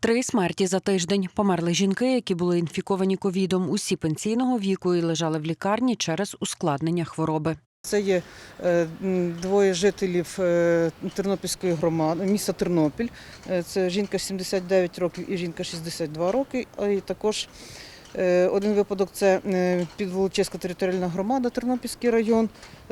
Три смерті за тиждень. Померли жінки, які були інфіковані ковідом. Усі пенсійного віку і лежали в лікарні через ускладнення хвороби. Це є е, двоє жителів е, Тернопільської громади, міста Тернопіль. Е, Це жінка 79 років і жінка 62 роки. І також один випадок це Підволочиська територіальна громада, Тернопільський район.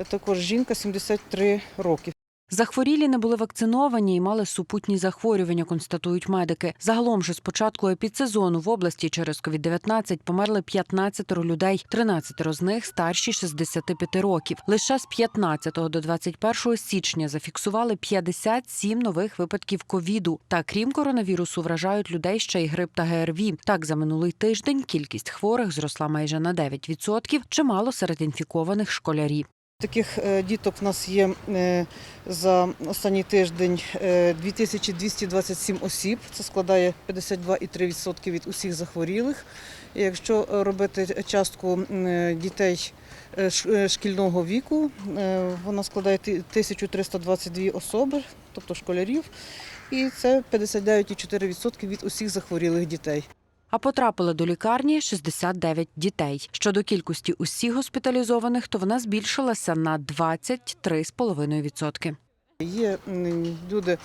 Також жінка 73 роки. Захворілі не були вакциновані і мали супутні захворювання, констатують медики. Загалом же з початку епідсезону в області через COVID-19 померли 15 людей. 13 з них старші 65 років. Лише з 15 до 21 січня зафіксували 57 нових випадків ковіду. Та крім коронавірусу, вражають людей ще й грип та ГРВІ. Так за минулий тиждень кількість хворих зросла майже на 9%, чимало серед інфікованих школярі. Таких е, діток в нас є е, за останній тиждень е, 2227 осіб. Це складає 52,3% від усіх захворілих. Якщо робити частку дітей е, е, шкільного віку, е, вона складає 1322 особи, тобто школярів, і це 59,4% від усіх захворілих дітей. А потрапили до лікарні 69 дітей. Щодо кількості усіх госпіталізованих, то вона збільшилася на 23,5%. Є люди,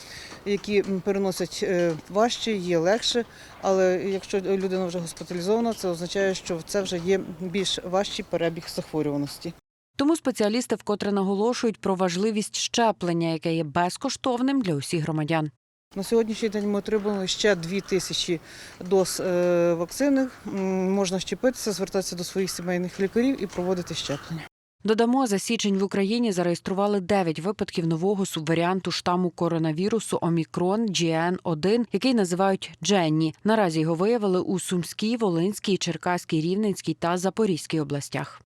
які переносять е, важче, є легше, але якщо людина вже госпіталізована, це означає, що це вже є більш важчий перебіг захворюваності. Тому спеціалісти вкотре наголошують про важливість щеплення, яке є безкоштовним для усіх громадян. На сьогоднішній день ми отримали ще дві тисячі доз е, вакцини. Можна щепитися, звертатися до своїх сімейних лікарів і проводити щеплення. Додамо, за січень в Україні зареєстрували 9 випадків нового субваріанту штаму коронавірусу Омікрон GN1, який називають Дженні. Наразі його виявили у Сумській, Волинській, Черкаській, Рівненській та Запорізькій областях.